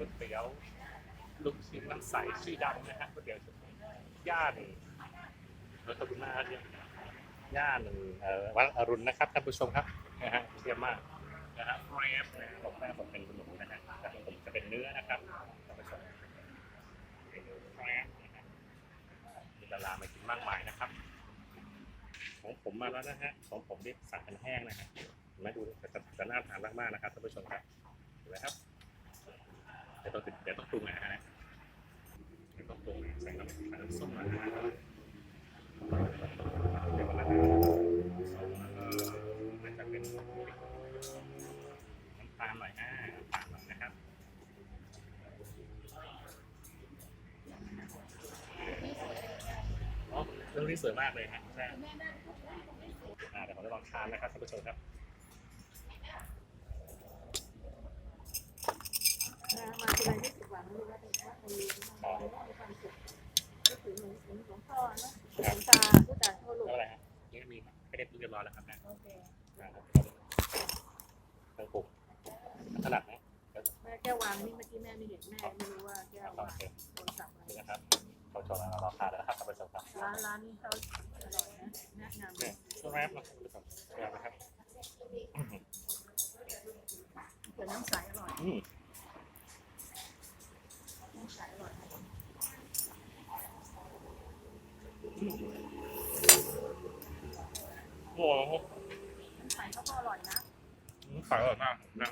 ก๋วยเตี๋ยวลูกชิ้นน้ำใสชื่อดังนะฮะก๋วยเตี๋ยวย่านเออขอบคุณมาเนี่ยย่านเอ่อวัดอรุณนะครับท่านผู้ชมครับนะฮะเยี่ยมมากนะฮะแรปนะบอกแม่ผมเป็นขนมนะฮะแต่ของผมจะเป็นเนื้อนะครับท่านผู้ชมเรฟนะฮะมีดารามากินมากมายนะครับ ของผมมาแล้วนะฮะของผมนี่สั่งเป็นแห้งนะฮะเห็นไหมาดูจะจะน่าทานมากๆนะครับท่านผู้ชมครับเห็นไหมครับ ยวต้องติดเดี๋ยวต้องปรุงนะฮะเดี๋ยวต้องปรุงใส่น้ำใส่น้ำส้มนะฮะเดี๋ยวก่อนนะฮะเอ่อมันจะเป็นน้ำตาลหน่อยอ่าน้ำตาลหน่อยนะครับเรื่องนี้สวยมากเลยฮะใช่อ่าเดี๋ยวผมจะลองทานนะครับท่านผู้ชมครับ มาทีไรไม่ผิดหวังเลยว่าเป็นว่าคนมีความสุขก็ถือเหมือน เหมือนหลวงพ่อนะหลวงตาผู้ตาโทษลูกอะไรฮะนี่มีให้เรียบเรียบร้อยแล้วครับนะโอเคนะครับเครื่องปรุงถนัดไหมแม่แก้ววางนี่เมื่อกี้แม่ไม่เห็นแม่ไม่รู้ว่าแก้ววางเคโทรศัพท์อะไรนะครับเราชมแล้วเราทานแล้วครับท่านผู้ชมครับร้านร้านนี้เขาอร่อยนะแนะนำเนี่ยช่วงแรกนะครับท่านผู้ชมเดี๋ยวน้ำใสอร่อย อืม น้ำใสอร่อย โอ้โหน้ำใสเขาก็อร่อยนะขายอร่อยมากนะ